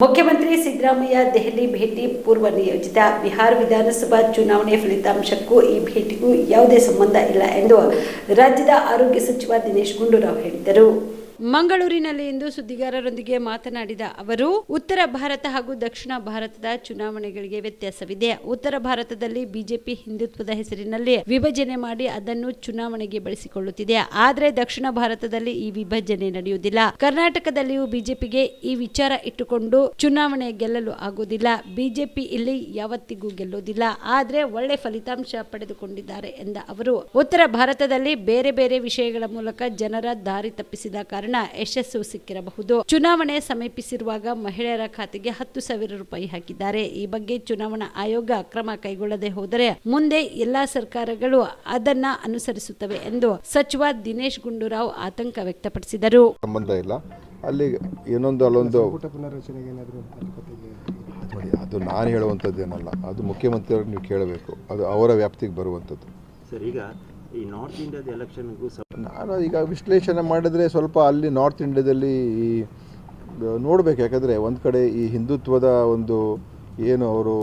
ಮುಖ್ಯಮಂತ್ರಿ ಸಿದ್ದರಾಮಯ್ಯ ದೆಹಲಿ ಭೇಟಿ ಪೂರ್ವ ನಿಯೋಜಿತ ಬಿಹಾರ ವಿಧಾನಸಭಾ ಚುನಾವಣೆ ಫಲಿತಾಂಶಕ್ಕೂ ಈ ಭೇಟಿಗೂ ಯಾವುದೇ ಸಂಬಂಧ ಇಲ್ಲ ಎಂದು ರಾಜ್ಯದ ಆರೋಗ್ಯ ಸಚಿವ ದಿನೇಶ್ ಗುಂಡೂರಾವ್ ಹೇಳಿದರು ಮಂಗಳೂರಿನಲ್ಲಿ ಇಂದು ಸುದ್ದಿಗಾರರೊಂದಿಗೆ ಮಾತನಾಡಿದ ಅವರು, ಉತ್ತರ ಭಾರತ ಹಾಗೂ ದಕ್ಷಿಣ ಭಾರತದ ಚುನಾವಣೆಗಳಿಗೆ ವ್ಯತ್ಯಾಸವಿದೆ. ಉತ್ತರ ಭಾರತದಲ್ಲಿ ಬಿಜೆಪಿ ಹಿಂದುತ್ವದ ಹೆಸರಿನಲ್ಲಿ ವಿಭಜನೆ ಮಾಡಿ ಅದನ್ನು ಚುನಾವಣೆಗೆ ಬಳಸಿಕೊಳ್ಳುತ್ತಿದೆ. ಆದರೆ ದಕ್ಷಿಣ ಭಾರತದಲ್ಲಿ ಈ ವಿಭಜನೆ ನಡೆಯುವುದಿಲ್ಲ. ಕರ್ನಾಟಕದಲ್ಲಿಯೂ ಬಿಜೆಪಿಗೆ ಈ ವಿಚಾರ ಇಟ್ಟುಕೊಂಡು ಚುನಾವಣೆ ಗೆಲ್ಲಲು ಆಗುವುದಿಲ್ಲ. ಬಿಜೆಪಿ ಇಲ್ಲಿ ಯಾವತ್ತಿಗೂ ಗೆಲ್ಲುವುದಿಲ್ಲ. ಆದರೆ ಒಳ್ಳೆ ಫಲಿತಾಂಶ ಪಡೆದುಕೊಂಡಿದ್ದಾರೆ ಎಂದ ಅವರು, ಉತ್ತರ ಭಾರತದಲ್ಲಿ ಬೇರೆ ಬೇರೆ ವಿಷಯಗಳ ಮೂಲಕ ಜನರ ದಾರಿ ತಪ್ಪಿಸಿದ ಕಾರಣ ಯಶಸ್ಸು ಸಿಕ್ಕಿರಬಹುದು. ಚುನಾವಣೆ ಸಮೀಪಿಸಿರುವಾಗ ಮಹಿಳೆಯರ ಖಾತೆಗೆ ಹತ್ತು ಸಾವಿರ ರೂಪಾಯಿ ಹಾಕಿದ್ದಾರೆ. ಈ ಬಗ್ಗೆ ಚುನಾವಣಾ ಆಯೋಗ ಕ್ರಮ ಕೈಗೊಳ್ಳದೆ ಹೋದರೆ ಮುಂದೆ ಎಲ್ಲಾ ಸರ್ಕಾರಗಳು ಅದನ್ನ ಅನುಸರಿಸುತ್ತವೆ ಎಂದು ಸಚಿವ ದಿನೇಶ್ ಗುಂಡೂರಾವ್ ಆತಂಕ ವ್ಯಕ್ತಪಡಿಸಿದರು. ಸಂಬಂಧ ಇಲ್ಲ. ಅಲ್ಲಿ ಏನೊಂದು ಅಲ್ಲೊಂದು ಅದು ನಾನು ಹೇಳುವಂಥದ್ದೇನಲ್ಲ ಅದು ಮುಖ್ಯಮಂತ್ರಿಯವ್ರಿಗೆ ನೀವು ಕೇಳಬೇಕು. ಅದು ಅವರ ವ್ಯಾಪ್ತಿಗೆ ಬರುವಂಥದ್ದು. ಸರ್ ಈಗ ಈ ನಾರ್ತ್ ಇಂಡಿಯಾದ ಎಲೆಕ್ಷನ್ಗೂ ನಾನು ಈಗ ವಿಶ್ಲೇಷಣೆ ಮಾಡಿದ್ರೆ ಸ್ವಲ್ಪ ಅಲ್ಲಿ ನಾರ್ತ್ ಇಂಡಿಯಾದಲ್ಲಿ ಈ ನೋಡಬೇಕು. ಯಾಕಂದರೆ ಒಂದು ಕಡೆ ಈ ಹಿಂದುತ್ವದ ಒಂದು ಏನು ಅವರು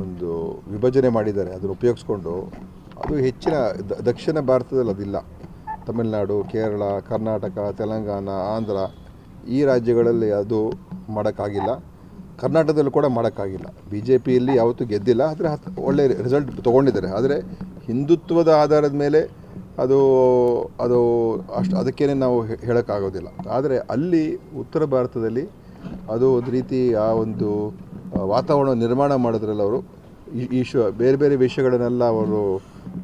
ಒಂದು ವಿಭಜನೆ ಮಾಡಿದ್ದಾರೆ, ಅದನ್ನು ಉಪಯೋಗಿಸ್ಕೊಂಡು. ಅದು ಹೆಚ್ಚಿನ ದಕ್ಷಿಣ ಭಾರತದಲ್ಲಿ ಅದಿಲ್ಲ. ತಮಿಳುನಾಡು, ಕೇರಳ, ಕರ್ನಾಟಕ, ತೆಲಂಗಾಣ, ಆಂಧ್ರ, ಈ ರಾಜ್ಯಗಳಲ್ಲಿ ಅದು ಮಾಡೋಕ್ಕಾಗಿಲ್ಲ. ಕರ್ನಾಟಕದಲ್ಲೂ ಕೂಡ ಮಾಡೋಕ್ಕಾಗಿಲ್ಲ. ಬಿ ಜೆ ಪಿಯಲ್ಲಿ ಯಾವತ್ತೂ ಗೆದ್ದಿಲ್ಲ. ಆದರೆ ಒಳ್ಳೆ ರಿಸಲ್ಟ್ ತೊಗೊಂಡಿದ್ದಾರೆ. ಆದರೆ ಹಿಂದುತ್ವದ ಆಧಾರದ ಮೇಲೆ ಅದು ಅದು ಅಷ್ಟು, ಅದಕ್ಕೇನೆ ನಾವು ಹೇಳೋಕ್ಕಾಗೋದಿಲ್ಲ. ಆದರೆ ಅಲ್ಲಿ ಉತ್ತರ ಭಾರತದಲ್ಲಿ ಅದು ಒಂದು ರೀತಿ ಆ ಒಂದು ವಾತಾವರಣ ನಿರ್ಮಾಣ ಮಾಡಿದ್ರಲ್ಲ ಅವರು, ಈ ಈ ಬೇರೆ ಬೇರೆ ವಿಷಯಗಳನ್ನೆಲ್ಲ ಅವರು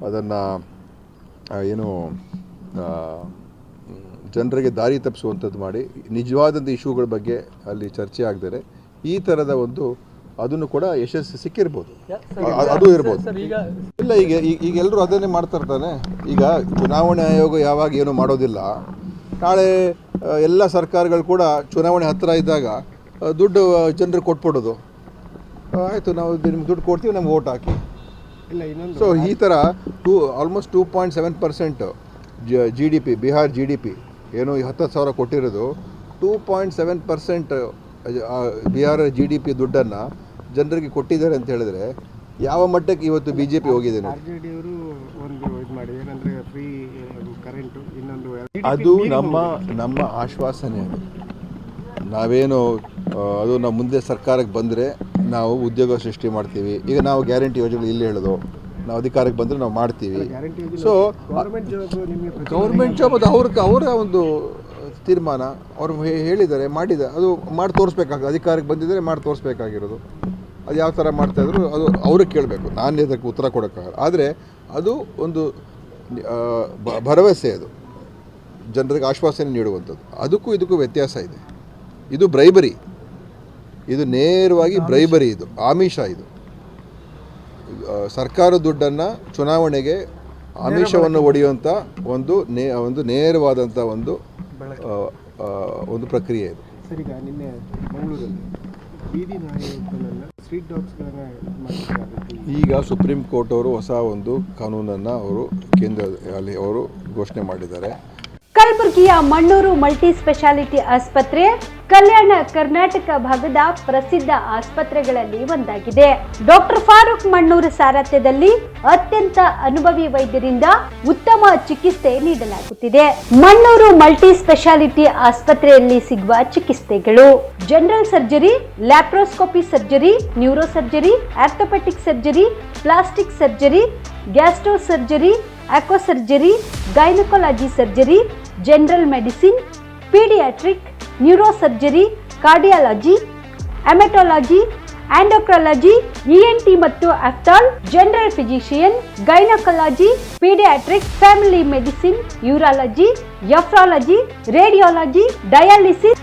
ಅದನ್ನು ಏನು ಜನರಿಗೆ ದಾರಿ ತಪ್ಪಿಸುವಂಥದ್ದು ಮಾಡಿ, ನಿಜವಾದಂಥ ಇಶ್ಯೂಗಳ ಬಗ್ಗೆ ಅಲ್ಲಿ ಚರ್ಚೆ ಆಗದರೆ ಈ ಥರದ ಒಂದು ಅದನ್ನು ಕೂಡ ಯಶಸ್ಸು ಸಿಕ್ಕಿರ್ಬೋದು ಅದು ಇರ್ಬೋದು. ಇಲ್ಲ ಈಗ ಈಗ ಈಗ ಎಲ್ಲರೂ ಅದನ್ನೇ ಮಾಡ್ತಾ ಇರ್ತಾನೆ ಈಗ ಚುನಾವಣೆ ಆಯೋಗ ಯಾವಾಗ ಏನು ಮಾಡೋದಿಲ್ಲ. ನಾಳೆ ಎಲ್ಲ ಸರ್ಕಾರಗಳು ಕೂಡ ಚುನಾವಣೆ ಹತ್ತಿರ ಇದ್ದಾಗ ದುಡ್ಡು ಜನರಿಗೆ ಕೊಟ್ಬಿಡೋದು. ಆಯಿತು ನಾವು ನಿಮ್ಗೆ ದುಡ್ಡು ಕೊಡ್ತೀವಿ ನಮ್ಗೆ ಓಟ್ ಹಾಕಿ. ಇಲ್ಲ ಇನ್ನೊಂದು ಸೊ ಈ ಥರ two almost two point seven percent G D P Bihar G D P ಏನು ಈ ಹತ್ತು ಸಾವಿರ ಕೊಟ್ಟಿರೋದು. Two point seven percent Bihar G D P ದುಡ್ಡನ್ನು ಜನರಿಗೆ ಕೊಟ್ಟಿದ್ದಾರೆ ಅಂತ ಹೇಳಿದ್ರೆ ಯಾವ ಮಟ್ಟಕ್ಕೆ ಇವತ್ತು ಬಿ ಜೆ ಪಿ ಹೋಗಿದೆ ನೋಡಿ. ಆರ್ ಜೆ ಡಿ ಅವರು ಒಂದು ಇದು ಮಾಡಿ ಏನಂದ್ರೆ ಫ್ರೀ ಕರೆಂಟು ಇನ್ನೊಂದು ಅದು ನಮ್ಮ ನಮ್ಮ ಆಶ್ವಾಸನೆ ಅದು. ನಾವೇನು ಆ, ಅದು ನಾವು ಮುಂದೆ ಸರ್ಕಾರಕ್ಕೆ ಬಂದರೆ ನಾವು ಉದ್ಯೋಗ ಸೃಷ್ಟಿ ಮಾಡ್ತೀವಿ. ಈಗ ನಾವು ಗ್ಯಾರಂಟಿ ಯೋಜನೆ ಇಲ್ಲಿ ಹೇಳೋದು. ನಾವು ಅಧಿಕಾರಕ್ಕೆ ಬಂದರೆ ನಾವು ಮಾಡ್ತೀವಿ. ಸೊ ಗೌರ್ಮೆಂಟ್ ಜಾಬ್ ನಿಮಗೆ ಪ್ರತಿ- ಗೌರ್ಮೆಂಟ್ ಜಾಬ್ ಅದು ಅವ್ರ ಅವರ ಒಂದು ತೀರ್ಮಾನ. ಅವರು ಹೇ- ಹೇಳಿದ್ದಾರೆ ಮಾಡಿದ ಅದು ಮಾಡಿ ತೋರಿಸ್ಬೇಕಾಗ ಅಧಿಕಾರಕ್ಕೆ ಬಂದಿದ್ದರೆ ಮಾಡಿ ತೋರಿಸ್ಬೇಕಾಗಿರೋದು. ಅದು ಯಾವ ಥರ ಮಾಡ್ತಾಯಿದ್ರು ಅದು ಅವ್ರಿಗೆ ಕೇಳಬೇಕು. ನಾನು ಇದಕ್ಕೆ ಉತ್ತರ ಕೊಡೋಕ್ಕಾಗಲ್ಲ ಆದರೆ ಅದು ಒಂದು ಭರವಸೆ ಅದು. ಜನರಿಗೆ ಆಶ್ವಾಸನೆ ನೀಡುವಂಥದ್ದು. ಅದಕ್ಕೂ ಇದಕ್ಕೂ ವ್ಯತ್ಯಾಸ ಇದೆ. ಇದು ಬ್ರೈಬರಿ. ಇದು ನೇರವಾಗಿ ಬ್ರೈಬರಿ ಇದು. ಆಮಿಷ ಇದು. ಸರ್ಕಾರ ದುಡ್ಡನ್ನು ಚುನಾವಣೆಗೆ ಆಮಿಷವನ್ನು ಒಡೆಯುವಂಥ ಒಂದು ನೇ ಒಂದು ನೇರವಾದಂಥ ಒಂದು ಒಂದು ಪ್ರಕ್ರಿಯೆ ಇದು. ಸರಿ ನಿನ್ನೆ ಮಂಗಳೂರಲ್ಲಿ ಬೀದಿ ನಾಯಿಗಳನ್ನ ಡಾಗ್ಸ್ಗಳನ್ನ ಈಗ ಸುಪ್ರೀಂ ಕೋರ್ಟ್ ಅವರು ಹೊಸ ಒಂದು ಕಾನೂನನ್ನು ಅವರು ಕೇಂದ್ರ ಅಲ್ಲಿ ಅವರು ಘೋಷಣೆ ಮಾಡಿದ್ದಾರೆ. ಕಲಬುರಗಿಯ ಮಣ್ಣೂರು ಮಲ್ಟಿ ಸ್ಪೆಷಾಲಿಟಿ ಆಸ್ಪತ್ರೆ ಕಲ್ಯಾಣ ಕರ್ನಾಟಕ ಭಾಗದ ಪ್ರಸಿದ್ಧ ಆಸ್ಪತ್ರೆಗಳಲ್ಲಿ ಒಂದಾಗಿದೆ. ಡಾಕ್ಟರ್ ಫಾರೂಕ್ ಮಣ್ಣೂರು ಸಾರಥ್ಯದಲ್ಲಿ ಅತ್ಯಂತ ಅನುಭವಿ ವೈದ್ಯರಿಂದ ಉತ್ತಮ ಚಿಕಿತ್ಸೆ ನೀಡಲಾಗುತ್ತಿದೆ. ಮಣ್ಣೂರು ಮಲ್ಟಿ ಸ್ಪೆಷಾಲಿಟಿ ಆಸ್ಪತ್ರೆಯಲ್ಲಿ ಸಿಗುವ ಚಿಕಿತ್ಸೆಗಳು. General surgery laparoscopy surgery neuro surgery orthopaedic surgery plastic surgery gastro surgery onco surgery gynaecology surgery general medicine paediatric neuro surgery cardiology haematology endocrinology ENT ಮತ್ತು ophthal general physician gynaecology paediatric family medicine urology nephrology radiology dialysis